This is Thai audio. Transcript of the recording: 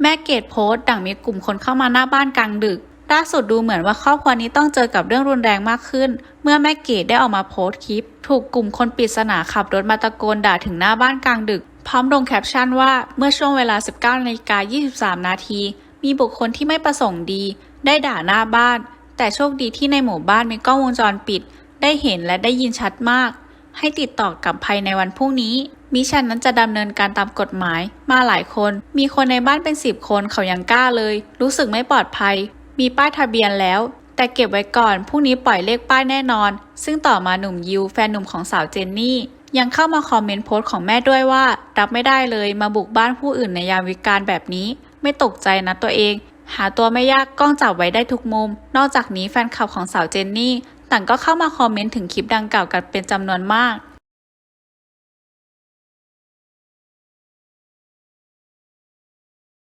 แม่เกดโพสต์ดังมีกลุ่มคนเข้ามาหน้าบ้านกลางดึกล่าสุดดูเหมือนว่าครอบครัวนี้ต้องเจอกับเรื่องรุนแรงมากขึ้น เมื่อแม่เกดได้ออกมาโพสต์คลิป ถูกกลุ่มคนปริศนาขับรถมาตะโกนด่าถึงหน้าบ้านกลางดึก พร้อมลงแคปชั่นว่าเมื่อช่วงเวลา 19นาฬิกา23 นาที มีบุคคลที่ไม่ประสงค์ดี ได้ด่าหน้าบ้าน แต่โชคดีที่ในหมู่บ้านมีกล้องวงจรปิด ได้เห็นและได้ยินชัดมาก ให้ติดต่อกลับภายในวันพรุ่งนี้ มิฉะนั้นจะดำเนินการตามกฎหมาย มาหลายคน มีคนในบ้านเป็นสิบคนเขายังกล้าเลย รู้สึกไม่ปลอดภัย มีป้ายทะเบียนแล้ว แต่เก็บไว้ก่อนพรุ่งนี้ปล่อยเลขป้ายแน่นอน ซึ่งต่อมาหนุ่มยิวแฟนหนุ่มของสาวเจนนี่ ยังเข้ามาคอมเมนต์โพสต์ของแม่ด้วยว่า รับไม่ได้เลยมาบุกบ้านผู้อื่นในยามวิกาลแบบนี้ ไม่ตกใจนะตัวเอง หาตัวไม่ยากกล้องจับไว้ได้ทุกมุม นอกจากนี้แฟนคลับของสาวเจนนี่ต่างก็เข้ามาคอมเมนต์ถึงคลิปดังกล่าวกันเป็นจำนวนมาก